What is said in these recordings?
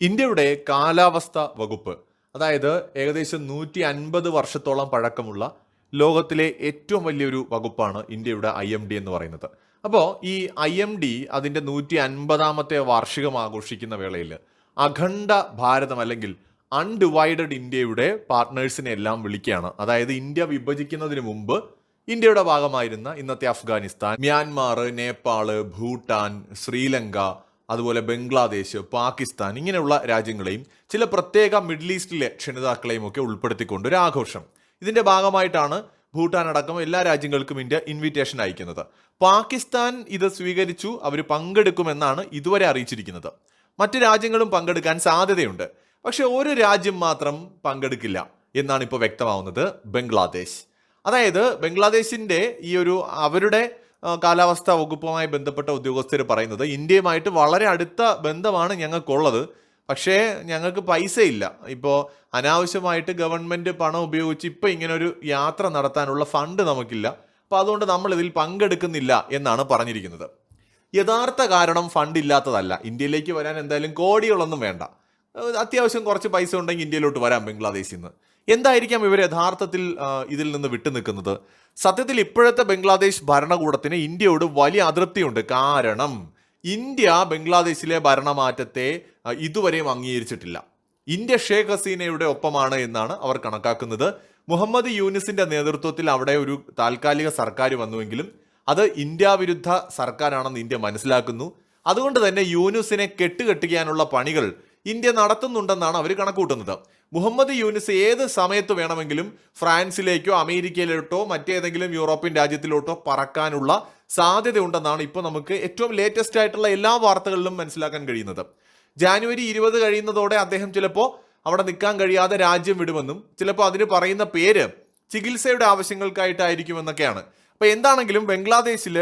ഇന്ത്യയുടെ കാലാവസ്ഥ വകുപ്പ് അതായത് ഏകദേശം നൂറ്റി അൻപത് വർഷത്തോളം പഴക്കമുള്ള ലോകത്തിലെ ഏറ്റവും വലിയൊരു വകുപ്പാണ് ഇന്ത്യയുടെ ഐ എം ഡി എന്ന് പറയുന്നത്. അപ്പോൾ ഈ ഐ എം ഡി അതിന്റെ നൂറ്റി അൻപതാമത്തെ വാർഷികം ആഘോഷിക്കുന്ന വേളയിൽ അഖണ്ഡ ഭാരതം അല്ലെങ്കിൽ അൺഡിവൈഡഡ് ഇന്ത്യയുടെ പാർട്ട്നേഴ്സിനെ എല്ലാം വിളിക്കുകയാണ്. അതായത് ഇന്ത്യ വിഭജിക്കുന്നതിന് മുമ്പ് ഇന്ത്യയുടെ ഭാഗമായിരുന്ന ഇന്നത്തെ അഫ്ഗാനിസ്ഥാൻ മ്യാൻമാർ നേപ്പാൾ ഭൂട്ടാൻ ശ്രീലങ്ക അതുപോലെ ബംഗ്ലാദേശ് പാകിസ്ഥാൻ ഇങ്ങനെയുള്ള രാജ്യങ്ങളെയും ചില പ്രത്യേക മിഡിൽ ഈസ്റ്റിലെ ക്ഷണിതാക്കളെയും ഒക്കെ ഉൾപ്പെടുത്തിക്കൊണ്ട് ഒരു ആഘോഷം. ഇതിന്റെ ഭാഗമായിട്ടാണ് ഭൂട്ടാൻ അടക്കം എല്ലാ രാജ്യങ്ങൾക്കും ഇന്ത്യ ഇൻവിറ്റേഷൻ അയക്കുന്നത്. പാകിസ്ഥാൻ ഇത് സ്വീകരിച്ചു അവർ പങ്കെടുക്കുമെന്നാണ് ഇതുവരെ അറിയിച്ചിരിക്കുന്നത്. മറ്റ് രാജ്യങ്ങളും പങ്കെടുക്കാൻ സാധ്യതയുണ്ട്. പക്ഷെ ഒരു രാജ്യം മാത്രം പങ്കെടുക്കില്ല എന്നാണ് ഇപ്പോൾ വ്യക്തമാവുന്നത് ബംഗ്ലാദേശ്. അതായത് ബംഗ്ലാദേശിന്റെ ഈ ഒരു അവരുടെ കാലാവസ്ഥാ വകുപ്പുമായി ബന്ധപ്പെട്ട ഉദ്യോഗസ്ഥർ പറയുന്നത് ഇന്ത്യയുമായിട്ട് വളരെ അടുത്ത ബന്ധമാണ് ഞങ്ങൾക്കുള്ളത്. പക്ഷേ ഞങ്ങൾക്ക് പൈസ ഇല്ല ഇപ്പോൾ അനാവശ്യമായിട്ട് ഗവൺമെന്റ് പണം ഉപയോഗിച്ച് ഇപ്പോൾ ഇങ്ങനെ ഒരു യാത്ര നടത്താനുള്ള ഫണ്ട് നമുക്കില്ല. അപ്പോൾ അതുകൊണ്ട് നമ്മൾ ഇതിൽ പങ്കെടുക്കുന്നില്ല എന്നാണ് പറഞ്ഞിരിക്കുന്നത്. യഥാർത്ഥ കാരണം ഫണ്ട് ഇല്ലാത്തതല്ല. ഇന്ത്യയിലേക്ക് വരാൻ എന്തായാലും കോടികളൊന്നും വേണ്ട. അത്യാവശ്യം കുറച്ച് പൈസ ഉണ്ടെങ്കിൽ ഇന്ത്യയിലോട്ട് വരാം ബംഗ്ലാദേശിൽ നിന്ന്. എന്തായിരിക്കാം ഇവർ യഥാർത്ഥത്തിൽ ഇതിൽ നിന്ന് വിട്ടുനിൽക്കുന്നത്? സത്യത്തിൽ ഇപ്പോഴത്തെ ബംഗ്ലാദേശ് ഭരണകൂടത്തിന് ഇന്ത്യയോട് വലിയ അതൃപ്തിയുണ്ട്. കാരണം ഇന്ത്യ ബംഗ്ലാദേശിലെ ഭരണമാറ്റത്തെ ഇതുവരെയും അംഗീകരിച്ചിട്ടില്ല. ഇന്ത്യ ഷേഖ് ഹസീനയുടെ ഒപ്പമാണ് എന്നാണ് അവർ കണക്കാക്കുന്നത്. മുഹമ്മദ് യൂനിസിന്റെ നേതൃത്വത്തിൽ അവിടെ ഒരു താൽക്കാലിക സർക്കാർ വന്നുവെങ്കിലും അത് ഇന്ത്യ വിരുദ്ധ സർക്കാരാണെന്ന് ഇന്ത്യ മനസ്സിലാക്കുന്നു. അതുകൊണ്ട് തന്നെ യൂനുസിനെ കെട്ടുകെട്ടിക്കാനുള്ള പണികൾ ഇന്ത്യ നടത്തുന്നുണ്ടെന്നാണ് അവർ കണക്കൂട്ടുന്നത് മുഹമ്മദ് യൂനിസ് ഏത് സമയത്ത് വേണമെങ്കിലും ഫ്രാൻസിലേക്കോ അമേരിക്കയിലോട്ടോ മറ്റേതെങ്കിലും യൂറോപ്യൻ രാജ്യത്തിലോട്ടോ പറക്കാനുള്ള സാധ്യത ഉണ്ടെന്നാണ് ഇപ്പോൾ നമുക്ക് ഏറ്റവും ലേറ്റസ്റ്റ് ആയിട്ടുള്ള എല്ലാ വാർത്തകളിലും മനസ്സിലാക്കാൻ കഴിയുന്നത്. ജാനുവരി ഇരുപത് കഴിയുന്നതോടെ അദ്ദേഹം ചിലപ്പോൾ അവിടെ നിൽക്കാൻ കഴിയാതെ രാജ്യം വിടുമെന്നും ചിലപ്പോൾ അതിന് പറയുന്ന പേര് ചികിത്സയുടെ ആവശ്യങ്ങൾക്കായിട്ടായിരിക്കുമെന്നൊക്കെയാണ്. അപ്പോൾ എന്താണെങ്കിലും ബംഗ്ലാദേശിൽ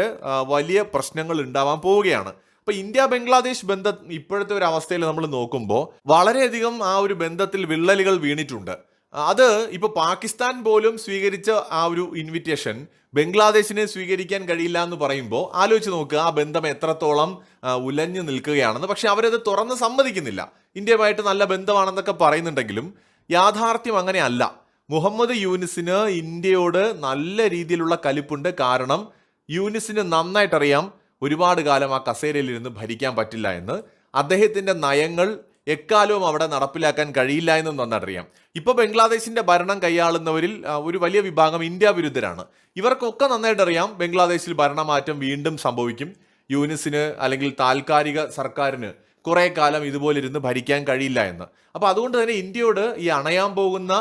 വലിയ പ്രശ്നങ്ങൾ ഉണ്ടാവാൻ പോവുകയാണ്. അപ്പൊ ഇന്ത്യ ബംഗ്ലാദേശ് ബന്ധം ഇപ്പോഴത്തെ ഒരു അവസ്ഥയിൽ നമ്മൾ നോക്കുമ്പോൾ വളരെയധികം ആ ഒരു ബന്ധത്തിൽ വിള്ളലുകൾ വീണിട്ടുണ്ട്. അത് ഇപ്പൊ പാകിസ്ഥാൻ പോലും സ്വീകരിച്ച ആ ഒരു ഇൻവിറ്റേഷൻ ബംഗ്ലാദേശിനെ സ്വീകരിക്കാൻ കഴിയില്ല എന്ന് പറയുമ്പോൾ ആലോചിച്ച് നോക്കുക ആ ബന്ധം എത്രത്തോളം ഉലഞ്ഞു നിൽക്കുകയാണെന്ന്. പക്ഷെ അവരത് തുറന്ന് സമ്മതിക്കുന്നില്ല. ഇന്ത്യയുമായിട്ട് നല്ല ബന്ധമാണെന്നൊക്കെ പറയുന്നുണ്ടെങ്കിലും യാഥാർത്ഥ്യം അങ്ങനെയല്ല. മുഹമ്മദ് യൂനിസിന് ഇന്ത്യയോട് നല്ല രീതിയിലുള്ള കലിപ്പുണ്ട്. കാരണം യൂനിസിന് നന്നായിട്ട് അറിയാം ഒരുപാട് കാലം ആ കസേരയിൽ ഇരുന്ന് ഭരിക്കാൻ പറ്റില്ല എന്ന്. അദ്ദേഹത്തിന്റെ നയങ്ങൾ എക്കാലവും അവിടെ നടപ്പിലാക്കാൻ കഴിയില്ല എന്നും നന്നറിയാം. ഇപ്പോൾ ബംഗ്ലാദേശിന്റെ ഭരണം കൈയാളുന്നവരിൽ ഒരു വലിയ വിഭാഗം ഇന്ത്യ വിരുദ്ധരാണ്. ഇവർക്കൊക്കെ നന്നായിട്ട് അറിയാം ബംഗ്ലാദേശിൽ ഭരണമാറ്റം വീണ്ടും സംഭവിക്കും. യൂനിസിന് അല്ലെങ്കിൽ താൽക്കാലിക സർക്കാരിന് കുറേ കാലം ഇതുപോലെ ഇരുന്ന് ഭരിക്കാൻ കഴിയില്ല എന്ന്. അപ്പോൾ അതുകൊണ്ട് തന്നെ ഇന്ത്യയോട് ഈ അണയാൻ പോകുന്ന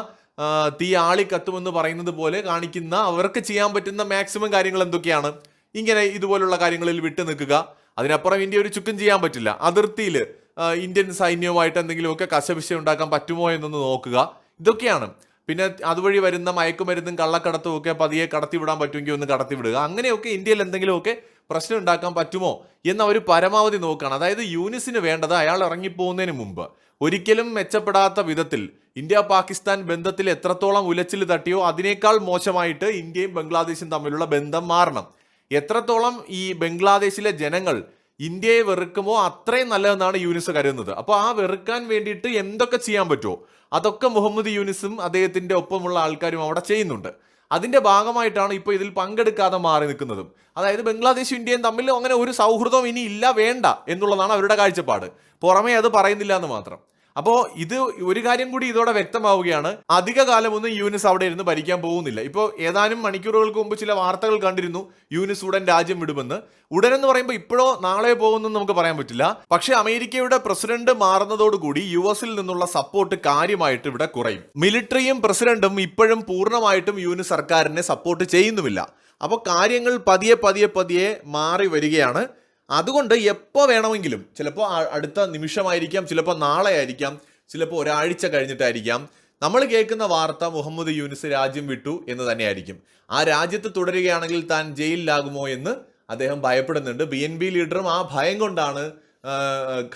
തീ ആളി കത്തുമെന്ന് പറയുന്നത് പോലെ കാണിക്കുന്ന അവർക്ക് ചെയ്യാൻ പറ്റുന്ന മാക്സിമം കാര്യങ്ങൾ എന്തൊക്കെയാണ്? ഇങ്ങനെ ഇതുപോലുള്ള കാര്യങ്ങളിൽ വിട്ടു നിൽക്കുക. അതിനപ്പുറം ഇന്ത്യ ഒരു ചുക്കും ചെയ്യാൻ പറ്റില്ല. അതിർത്തിയിൽ ഇന്ത്യൻ സൈന്യവുമായിട്ട് എന്തെങ്കിലുമൊക്കെ കശപിശ ഉണ്ടാക്കാൻ പറ്റുമോ എന്നൊന്ന് നോക്കുക. ഇതൊക്കെയാണ്. പിന്നെ അതുവഴി വരുന്ന മയക്കുമരുന്നും കള്ളക്കടത്തും ഒക്കെ പതിയെ കടത്തിവിടാൻ പറ്റുമെങ്കിൽ ഒന്ന് കടത്തിവിടുക. അങ്ങനെയൊക്കെ ഇന്ത്യയിൽ എന്തെങ്കിലുമൊക്കെ പ്രശ്നം ഉണ്ടാക്കാൻ പറ്റുമോ എന്ന് അവർ പരമാവധി നോക്കുകയാണ് അതായത് യൂനിസിന് വേണ്ടത് അയാൾ ഇറങ്ങിപ്പോകുന്നതിന് മുമ്പ്. ഒരിക്കലും മെച്ചപ്പെടാത്ത വിധത്തിൽ ഇന്ത്യ പാകിസ്ഥാൻ ബന്ധത്തിൽ എത്രത്തോളം ഉലച്ചിൽ തട്ടിയോ അതിനേക്കാൾ മോശമായിട്ട് ഇന്ത്യയും ബംഗ്ലാദേശും തമ്മിലുള്ള ബന്ധം മാറണം. എത്രത്തോളം ഈ ബംഗ്ലാദേശിലെ ജനങ്ങൾ ഇന്ത്യയെ വെറുക്കുമോ അത്രയും നല്ലതെന്നാണ് യൂനിസ് കരുതുന്നത്. അപ്പോൾ ആ വെറുക്കാൻ വേണ്ടിയിട്ട് എന്തൊക്കെ ചെയ്യാൻ പറ്റുമോ? അതൊക്കെ മുഹമ്മദ് യൂനിസും അദ്ദേഹത്തിന്റെ ഒപ്പമുള്ള ആൾക്കാരും അവിടെ ചെയ്യുന്നുണ്ട്. അതിന്റെ ഭാഗമായിട്ടാണ് ഇപ്പോൾ ഇതിൽ പങ്കെടുക്കാതെ മാറി നിൽക്കുന്നതും. അതായത് ബംഗ്ലാദേശും ഇന്ത്യയും തമ്മിൽ അങ്ങനെ ഒരു സൗഹൃദം ഇനി ഇല്ല വേണ്ട എന്നുള്ളതാണ് അവരുടെ കാഴ്ചപ്പാട്. പുറമേ അത് പറയുന്നില്ല എന്ന് മാത്രം. അപ്പോൾ ഇത് ഒരു കാര്യം കൂടി ഇതോടെ വ്യക്തമാവുകയാണ്. അധിക കാലമൊന്നും യൂനിസ് അവിടെ ഇരുന്ന് ഭരിക്കാൻ പോകുന്നില്ല. ഇപ്പോൾ ഏതാനും മണിക്കൂറുകൾക്ക് മുമ്പ് ചില വാർത്തകൾ കണ്ടിരുന്നു യൂനിസ് ഉടൻ രാജ്യം വിടുമെന്ന്. ഉടൻ എന്ന് പറയുമ്പോൾ ഇപ്പോഴോ നാളെ പോകുമെന്ന് നമുക്ക് പറയാൻ പറ്റില്ല. പക്ഷേ അമേരിക്കയുടെ പ്രസിഡന്റ് മാറുന്നതോടുകൂടി യു എസിൽ നിന്നുള്ള സപ്പോർട്ട് കാര്യമായിട്ട് ഇവിടെ കുറയും. മിലിറ്ററിയും പ്രസിഡന്റും ഇപ്പോഴും പൂർണമായിട്ടും യൂനിസ് സർക്കാരിനെ സപ്പോർട്ട് ചെയ്യുന്നുമില്ല. അപ്പോൾ കാര്യങ്ങൾ പതിയെ പതിയെ പതിയെ മാറി വരികയാണ്. അതുകൊണ്ട് എപ്പോൾ വേണമെങ്കിലും ചിലപ്പോൾ അടുത്ത നിമിഷമായിരിക്കാം ചിലപ്പോൾ നാളെ ആയിരിക്കാം ചിലപ്പോൾ ഒരാഴ്ച കഴിഞ്ഞിട്ടായിരിക്കാം നമ്മൾ കേൾക്കുന്ന വാർത്ത മുഹമ്മദ് യൂനിസ് രാജ്യം വിട്ടു എന്ന് തന്നെയായിരിക്കും. ആ രാജ്യത്ത് തുടരുകയാണെങ്കിൽ താൻ ജയിലിലാകുമോ എന്ന് അദ്ദേഹം ഭയപ്പെടുന്നുണ്ട്. ബി എൻ ബി ലീഡറും ആ ഭയം കൊണ്ടാണ്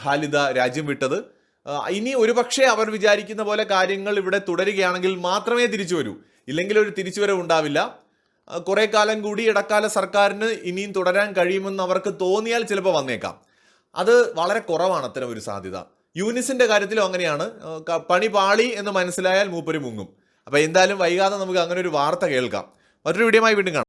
ഖാലിദ രാജ്യം വിട്ടത്. ഇനി ഒരുപക്ഷെ അവർ വിചാരിക്കുന്ന പോലെ കാര്യങ്ങൾ ഇവിടെ തുടരുകയാണെങ്കിൽ മാത്രമേ തിരിച്ചു വരൂ. ഇല്ലെങ്കിൽ ഒരു തിരിച്ചുവരവ് ഉണ്ടാവില്ല. കുറെ കാലം കൂടി ഇടക്കാല സർക്കാരിന് ഇനിയും തുടരാൻ കഴിയുമെന്ന് അവർക്ക് തോന്നിയാൽ ചിലപ്പോൾ വന്നേക്കാം. അത് വളരെ കുറവാണ് അത്തരം ഒരു സാധ്യത. യൂനിസിന്റെ കാര്യത്തിലും അങ്ങനെയാണ്. പണി പാളി എന്ന് മനസ്സിലായാൽ മൂപ്പര് മുങ്ങും. അപ്പോൾ എന്തായാലും വൈകാതെ നമുക്ക് അങ്ങനെ ഒരു വാർത്ത കേൾക്കാം. മറ്റൊരു വീഡിയോമായി വീണ്ടും കാണാം.